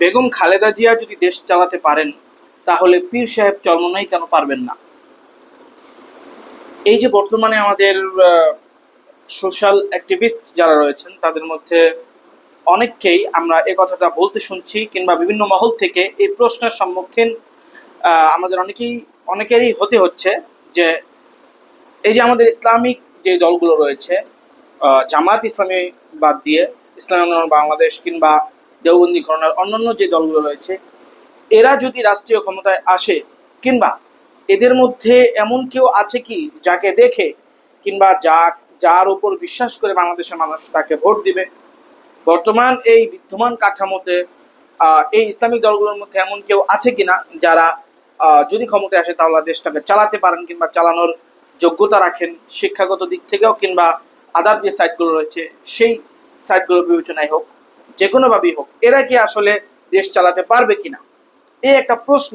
বেগম খালেদা জিয়া যদি দেশ চালাতে পারেন, তাহলে পীর সাহেব চরমনাই কেন পারবেন না? এই যে বর্তমানে আমাদের সোশ্যাল অ্যাক্টিভিস্ট যারা রয়েছেন, তাদের মধ্যে অনেককেই আমরা এ কথাটা বলতে শুনছি কিংবা বিভিন্ন মহল থেকে এই প্রশ্নের সম্মুখীন আমাদের অনেকেই, অনেকেরই হতে হচ্ছে যে এই যে আমাদের ইসলামিক যে দলগুলো রয়েছে জামাত ইসলামী বাদ দিয়ে ইসলাম বাংলাদেশ কিংবা দেওবন্দি ঘরনার অন্যান্য যে দলগুলো রয়েছে, এরা যদি রাষ্ট্রীয় ক্ষমতায় আসে কিংবা এদের মধ্যে এমন কেউ আছে কি যাকে দেখে কিংবা যা যার উপর বিশ্বাস করে বাংলাদেশের মানুষ তাকে ভোট দিবে? বর্তমান এই বিদ্যমান কাঠামোতে এই ইসলামিক দলগুলোর মধ্যে এমন কেউ আছে কিনা যারা যদি ক্ষমতায় আসে তাহলে দেশটাকে চালাতে পারেন কিংবা চালানোর যোগ্যতা রাখেন শিক্ষাগত দিক থেকেও কিংবা আদার যে সাইটগুলো রয়েছে, সেই সাইটগুলোর বিবেচনায় হোক। যে কোনোভাবেই হোক, এরা কি আসলে দেশ চালাতে পারবে কিনা? এই একটা প্রশ্ন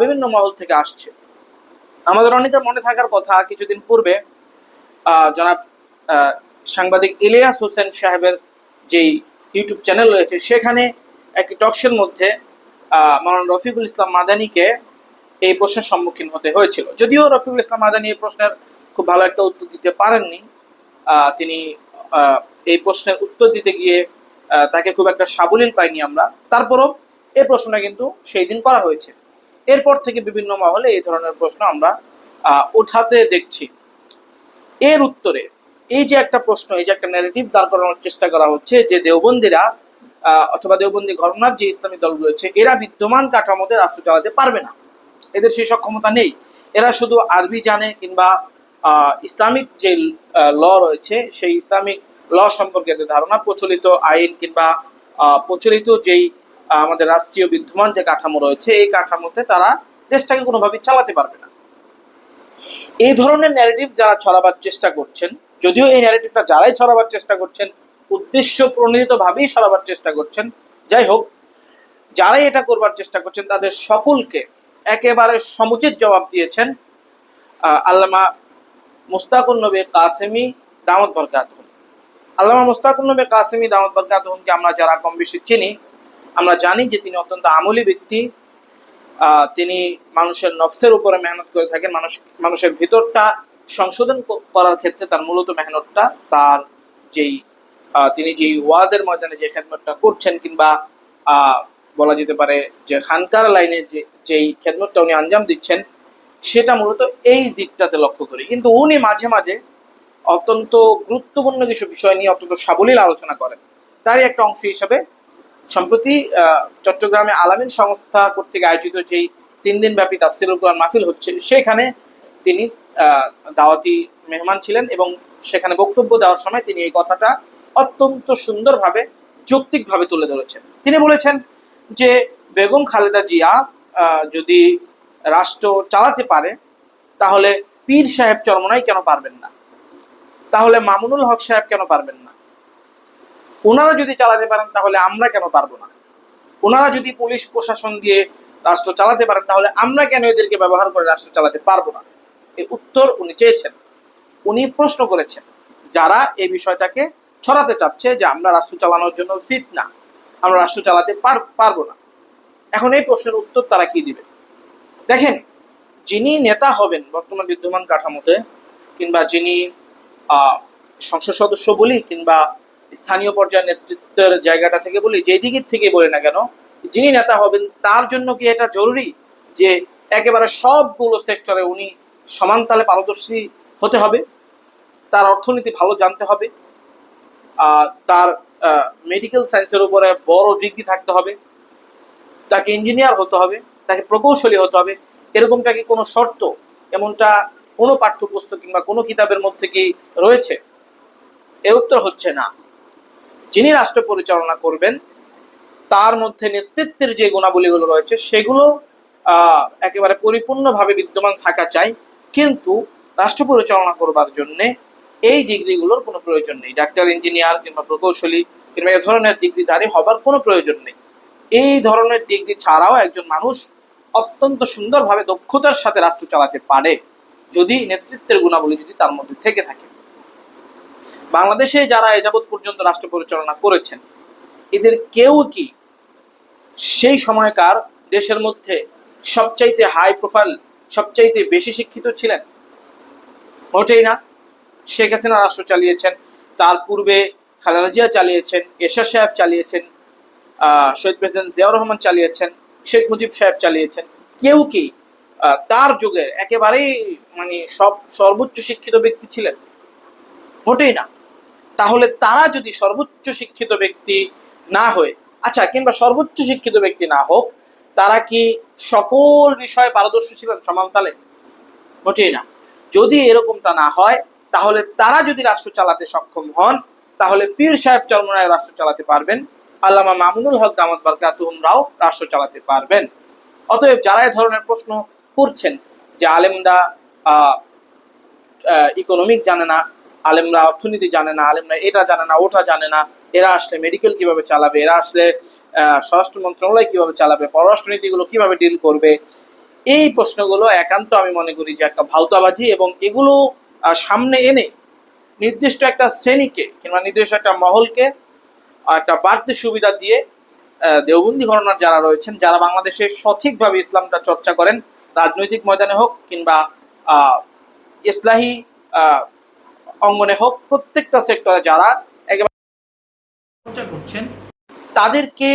বিভিন্ন মহল থেকে আসছে। আমাদের অনেকের মনে থাকার কথা, কিছুদিন পূর্বে জনাব সাংবাদিক ইলিয়াস হোসেন সাহেবের যেই ইউটিউব চ্যানেল রয়েছে, সেখানে একটি টকশের মধ্যে মৌলানা রফিকুল ইসলাম মাদানিকে এই প্রশ্নের সম্মুখীন হতে হয়েছিল। যদিও রফিকুল ইসলাম মাদানি এই প্রশ্নের খুব ভালো একটা উত্তর দিতে পারেননি তিনি এই প্রশ্নের উত্তর দিতে গিয়ে তাকে খুব একটা সাবলীল পাইনি আমরা। তারপরও এই প্রশ্নটা কিন্তু সেই দিন করা হয়েছে। এরপর থেকে বিভিন্ন মহলে এই ধরনের প্রশ্ন আমরা উঠাতে দেখছি। এর উত্তরে এই যে একটা প্রশ্ন, এই যে একটা ন্যারেটিভ দাঁড় করানোর চেষ্টা করা হচ্ছে যে দেওবন্দিরা অথবা দেওবন্দি ঘটনার যে ইসলামী দল রয়েছে, এরা বিদ্যমান কাঠামোতে রাষ্ট্র চালাতে পারবে না। এদের সেই সক্ষমতা নেই। এরা শুধু আরবি জানে কিংবা ইসলামিক যে ল রয়েছে, সেই ইসলামিক ল সম্পর্কে ধারণা, প্রচলিত আইন কিংবা প্রচলিত যেই আমাদের রাষ্ট্রীয় বিদ্যমান যে কাঠামো রয়েছে, এই কাঠামোতে তারা দেশটাকে কোনোভাবেই চালাতে পারবে না। এই ধরনের ন্যারেটিভ যারা ছড়াবার চেষ্টা করছেন, যদিও এই ন্যারেটিভটা যারাই ছড়াবার চেষ্টা করছেন, উদ্দেশ্য প্রণোদিত ভাবেই ছড়াবার চেষ্টা করছেন, যাই হোক, যারাই এটা করবার চেষ্টা করছেন, তাদের সকলকে একেবারে সমুচিত জবাব দিয়েছেন আল্লামা মুস্তাকুল নবী কাসেমি দামত বরকাত আল্লামা মুস্তাকুল নবী কাসেমি দামত বরকাত আমরা যারা কম বেশি চিনি, আমরা জানি যে তিনি অত্যন্ত আমলী ব্যক্তি। তিনি মানুষের নফসের উপরে মেহনত করে থাকেন, মানুষ, মানুষের ভিতরটা সংশোধন করার ক্ষেত্রে তার মূলত মেহনতটা তার যেই তিনি যেই ওয়াজের ময়দানে যে খেদমতটা করছেন কিংবা বলা যেতে পারে যে খানকার লাইনে যে, যেই খেদমতটা উনি আঞ্জাম দিচ্ছেন, সেটা মূলত এই দিকটাতে লক্ষ্য করি। কিন্তু উনি মাঝে মাঝে অত্যন্ত গুরুত্বপূর্ণ কিছু বিষয় নিয়ে অত্যন্ত সাবলীল আলোচনা করেন। তারই একটা অংশ হিসাবে সম্প্রতি চট্টগ্রামে আলামিন সংস্থা কর্তৃক আয়োজিত যেই তিন দিন ব্যাপী তাফসিরুল কোরআন মাহফিল হচ্ছে, সেখানে তিনি দাওয়াতি মেহমান ছিলেন এবং সেখানে বক্তব্য দেওয়ার সময় তিনি এই কথাটা অত্যন্ত সুন্দরভাবে, যৌক্তিকভাবে তুলে ধরেছেন। তিনি বলেছেন যে, বেগম খালেদা জিয়া যদি রাষ্ট্র চালাতে পারে, তাহলে পীর সাহেব চরমনাই কেন পারবেন না? তাহলে মামুনুল হক সাহেব কেন পারবেন না? ওনারা যদি চালাতে পারেন, তাহলে আমরা কেন পারব না? ওনারা যদি পুলিশ প্রশাসন দিয়ে রাষ্ট্র চালাতে পারেন, তাহলে আমরা কেন এদেরকে ব্যবহার করে রাষ্ট্র চালাতে পারব না? এই উত্তর উনি চেয়েছেন। উনি প্রশ্ন করেছেন, যারা এই বিষয়টাকে ছড়াতে চাচ্ছে যে আমরা রাষ্ট্র চালানোর জন্য ফিট না, আমরা রাষ্ট্র চালাতে পার- পারব না। এখন এই প্রশ্নের উত্তর তারা কি দিবে? দেখেন, যিনি নেতা হবেন বর্তমান বিদ্যমান কাঠামোতে কিংবা যিনি সংসদ সদস্য বলি কিংবা স্থানীয় পর্যায়ের নেতৃত্বের জায়গাটা থেকে বলি যে দিকের থেকে বলি না কেন, যিনি নেতা হবেন তার জন্য কি এটা জরুরি যে একেবারে সবগুলো সেক্টরে উনি সমান তালে পারদর্শী হতে হবে? তার অর্থনীতি ভালো জানতে হবে। তার মেডিকেল সায়েন্সের উপরে বড় ডিগ্রি থাকতে হবে। তাকে ইঞ্জিনিয়ার হতে হবে, তাকে প্রকৌশলী হতে হবে। এরকমটা কি কোনো শর্ত? এমনটা কোনো পাঠ্যপুস্তক কিংবা কোনো কিতাবের মধ্যে কি রয়েছে? এর উত্তর হচ্ছে না। যিনি রাষ্ট্র পরিচালনা করবেন, তার মধ্যে নেতৃত্বের যে গুণাবলীগুলো রয়েছে, সেগুলো একেবারে পরিপূর্ণভাবে বিদ্যমান থাকা চাই। কিন্তু রাষ্ট্র পরিচালনা করবার জন্যে এই ডিগ্রিগুলোর কোনো প্রয়োজন নেই। ডাক্তার, ইঞ্জিনিয়ার কিংবা প্রকৌশলী কিংবা এ ধরনের ডিগ্রিধারী হবার কোনো প্রয়োজন নেই। এই ধরনের ডিগ্রি ছাড়াও একজন মানুষ অত্যন্ত সুন্দরভাবে দক্ষতার সাথে রাষ্ট্র চালাতে পারে। যদি নেতৃত্বের গুণাবলী যদি তার মধ্যে থেকে থাকে। বাংলাদেশে যারা এ যাবৎ পর্যন্ত রাষ্ট্র পরিচালনা করেছেন, এদের কেউ কি সেই সময়কার দেশের মধ্যে সবচাইতে হাই প্রোফাইল সবচাইতে বেশি শিক্ষিত ছিলেন? মোটেই না। শেখ হাসিনা রাষ্ট্র চালিয়েছেন, তার পূর্বে খালেদা জিয়া চালিয়েছেন, এরশাদ সাহেব চালিয়েছেন শহীদ প্রেসিডেন্ট জিয়াউর রহমান চালিয়েছেন, শেখ মুজিব সাহেব চালিয়েছেন। কেউ কি তার যুগে একেবারেই মানে সব সর্বোচ্চ শিক্ষিত ব্যক্তি ছিলেন। মোটেই না। তাহলে তারা যদি সর্বোচ্চ শিক্ষিত ব্যক্তি না হয়ে আচ্ছা কিংবা সর্বোচ্চ শিক্ষিত ব্যক্তি না হোক, তারা কি সকল বিষয়ে পারদর্শী ছিলেন সমান তালে মোটেই না। যদি এরকমটা না হয়, তাহলে তারা যদি রাষ্ট্র চালাতে সক্ষম হন, তাহলে পীর সাহেব চরমনায় রাষ্ট্র চালাতে পারবেন, আল্লামা মামুনুল হক দামত বারকাতুহমরাও রাষ্ট্র চালাতে পারবেন। অতএব যারা এ ধরনের প্রশ্ন করছেন যে আলেমরা ইকোনমিক জানে না, আলেমরা অর্থনীতি জানে না, আলেমরা এটা জানে না, ওটা জানে না, এরা আসলে মেডিকেল কীভাবে চালাবে, এরা আসলে স্বরাষ্ট্র মন্ত্রণালয় কীভাবে চালাবে, পররাষ্ট্রনীতিগুলো কীভাবে ডিল করবে, এই প্রশ্নগুলো একান্ত আমি মনে করি যে একটা ভাউতাবাজি এবং এগুলো সামনে এনে নির্দিষ্ট একটা শ্রেণীকে কিংবা নির্দিষ্ট একটা মহলকে একটা বাড়তি সুবিধা দিয়ে দেওবন্দি ঘটনার যারা রয়েছেন, যারা বাংলাদেশে সঠিকভাবে ইসলামটা চর্চা করেন রাজনৈতিক ময়দানে হোক কিংবা ইসলাহী অঙ্গনে হোক, প্রত্যেকটা সেক্টরে যারা করছেন, তাদেরকে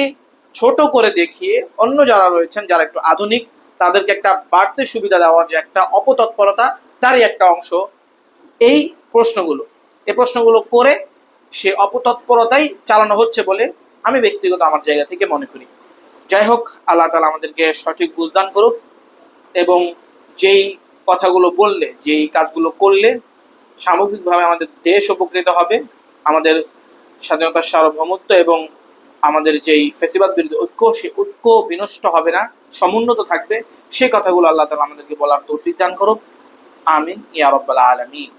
ছোট করে দেখিয়ে অন্য যারা রয়েছেন, যারা একটু আধুনিক, তাদেরকে একটা বাড়তি সুবিধা দেওয়ার যে একটা অপতৎপরতা, তারই একটা অংশ এই প্রশ্নগুলো। এই প্রশ্নগুলো করে সে অপতৎপরতাই চালানো হচ্ছে বলে আমি ব্যক্তিগত আমার জায়গা থেকে মনে করি। যাই হোক, আল্লাহ তালা আমাদেরকে সঠিক বুঝদান করুক। এবং যেই কথাগুলো বললে, যেই কাজগুলো করলে সামগ্রিকভাবে আমাদের দেশ উপকৃত হবে, আমাদের স্বাধীনতার সার্বভৌমত্ব এবং আমাদের যেই ফেসিবাদ বিরোধী ঐক্য সে ঐক্য বিনষ্ট হবে না, সমুন্নত থাকবে সে কথাগুলো আল্লাহ তালা আমাদেরকে বলার তৌফিক দান করুক। আমিন, ইয়া রব্বাল আলামিন।